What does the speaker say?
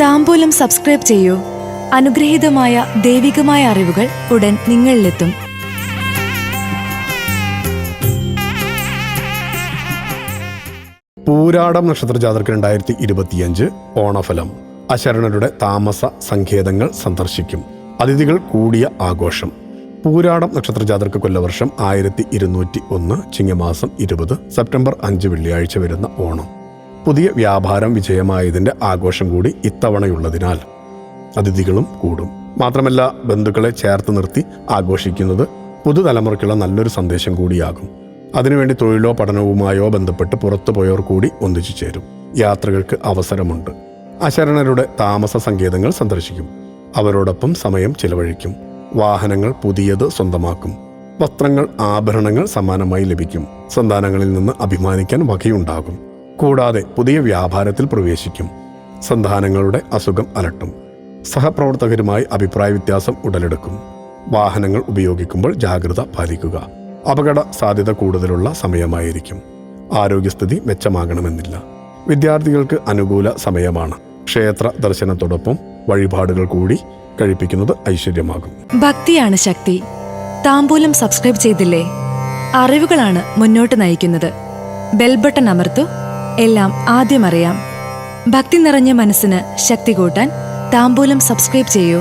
താമ്പൂലം subscribe ചെയ്യൂ. അനുഗ്രഹീതമായ ദൈവികമായ അറിവുകൾ ഉടൻ നിങ്ങളിലെത്തും. പൂരാടം നക്ഷത്ര ജാതർക്ക് രണ്ടായിരത്തി ഇരുപത്തിയഞ്ച് ഓണഫലം. അശരണരുടെ താമസ സങ്കേതങ്ങൾ സന്ദർശിക്കും. അതിഥികൾ കൂടിയ ആഘോഷം. പൂരാടം നക്ഷത്ര ജാതർക്ക് കൊല്ലവർഷം ആയിരത്തി ഇരുന്നൂറ്റി ഒന്ന് ചിങ്ങമാസം ഇരുപത് സെപ്റ്റംബർ അഞ്ച് വെള്ളിയാഴ്ച വരുന്ന ഓണം. പുതിയ വ്യാപാരം വിജയമായതിന്റെ ആഘോഷം കൂടി ഇത്തവണയുള്ളതിനാൽ അതിഥികളും കൂടും. മാത്രമല്ല ബന്ധുക്കളെ ചേർത്ത് നിർത്തി ആഘോഷിക്കുന്നത് പുതുതലമുറയ്ക്കുള്ള നല്ലൊരു സന്ദേശം കൂടിയാകും. അതിനുവേണ്ടി തൊഴിലോ പഠനവുമായോ ബന്ധപ്പെട്ട് പുറത്തു പോയവർ കൂടി ഒന്നിച്ചു ചേരും. യാത്രകൾക്ക് അവസരമുണ്ട്. അശരണരുടെ താമസ സങ്കേതങ്ങൾ സന്ദർശിക്കും. അവരോടൊപ്പം സമയം ചിലവഴിക്കും. വാഹനങ്ങൾ പുതിയത് സ്വന്തമാക്കും. വസ്ത്രങ്ങൾ ആഭരണങ്ങൾ സമാനമായി ലഭിക്കും. സന്താനങ്ങളിൽ നിന്ന് അഭിമാനിക്കാൻ വകയുണ്ടാകും. കൂടാതെ പുതിയ വ്യാപാരത്തിൽ പ്രവേശിക്കും. സന്താനങ്ങളുടെ അസുഖം അലട്ടും. സഹപ്രവർത്തകരുമായി അഭിപ്രായ വ്യത്യാസം ഉടലെടുക്കും. വാഹനങ്ങൾ ഉപയോഗിക്കുമ്പോൾ ജാഗ്രത പാലിക്കുക. അപകട സാധ്യത കൂടുതലുള്ള സമയമായിരിക്കും. ആരോഗ്യസ്ഥിതി മെച്ചമാകണമെന്നില്ല. വിദ്യാർത്ഥികൾക്ക് അനുകൂല സമയമാണ്. ക്ഷേത്ര ദർശനത്തോടൊപ്പം വഴിപാടുകൾ കൂടി കഴിപ്പിക്കുന്നത് ഐശ്വര്യമാകും. ഭക്തിയാണ് ശക്തി. താമ്പൂലം സബ്സ്ക്രൈബ് ചെയ്തില്ലേ? അറിവുകളാണ് മുന്നോട്ട് നയിക്കുന്നത്. ബെൽബട്ടൺ അമർത്തു. എല്ലാം ആദ്യം അറിയാം. ഭക്തി നിറഞ്ഞ മനസ്സിന് ശക്തി കൂട്ടാൻ താമ്പൂലം സബ്സ്ക്രൈബ് ചെയ്യൂ.